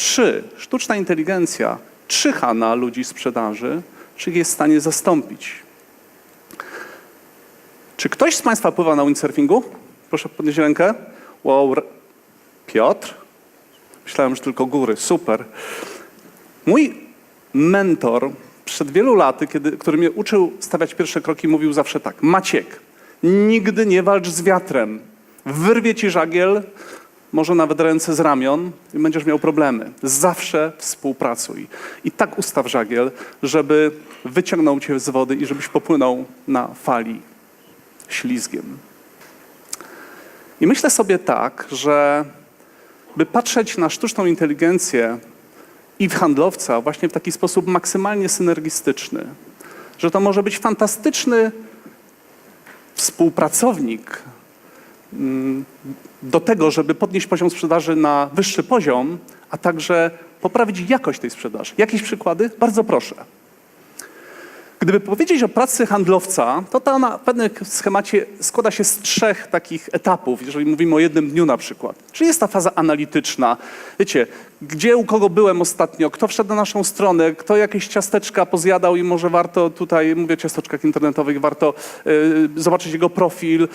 czy sztuczna inteligencja czyha na ludzi sprzedaży, czy jest w stanie zastąpić. Czy ktoś z Państwa pływa na windsurfingu? Proszę podnieść rękę. Wow, Piotr? Myślałem, że tylko góry. Super. Mój mentor przed wielu laty, kiedy, który mnie uczył stawiać pierwsze kroki, mówił zawsze tak. Maciek, nigdy nie walcz z wiatrem. Wyrwie ci żagiel, może nawet ręce z ramion i będziesz miał problemy. Zawsze współpracuj. I tak ustaw żagiel, żeby wyciągnął cię z wody i żebyś popłynął na fali ślizgiem. I myślę sobie tak, że by patrzeć na sztuczną inteligencję i w handlowca właśnie w taki sposób maksymalnie synergistyczny, że to może być fantastyczny współpracownik do tego, żeby podnieść poziom sprzedaży na wyższy poziom, a także poprawić jakość tej sprzedaży. Jakieś przykłady? Bardzo proszę. Gdyby powiedzieć o pracy handlowca, to ta na pewnym schemacie składa się z trzech takich etapów, jeżeli mówimy o jednym dniu na przykład. Czyli jest ta faza analityczna. Wiecie, gdzie u kogo byłem ostatnio, kto wszedł na naszą stronę, kto jakieś ciasteczka pozjadał i może warto tutaj, mówię o ciasteczkach internetowych, warto y, zobaczyć jego profil.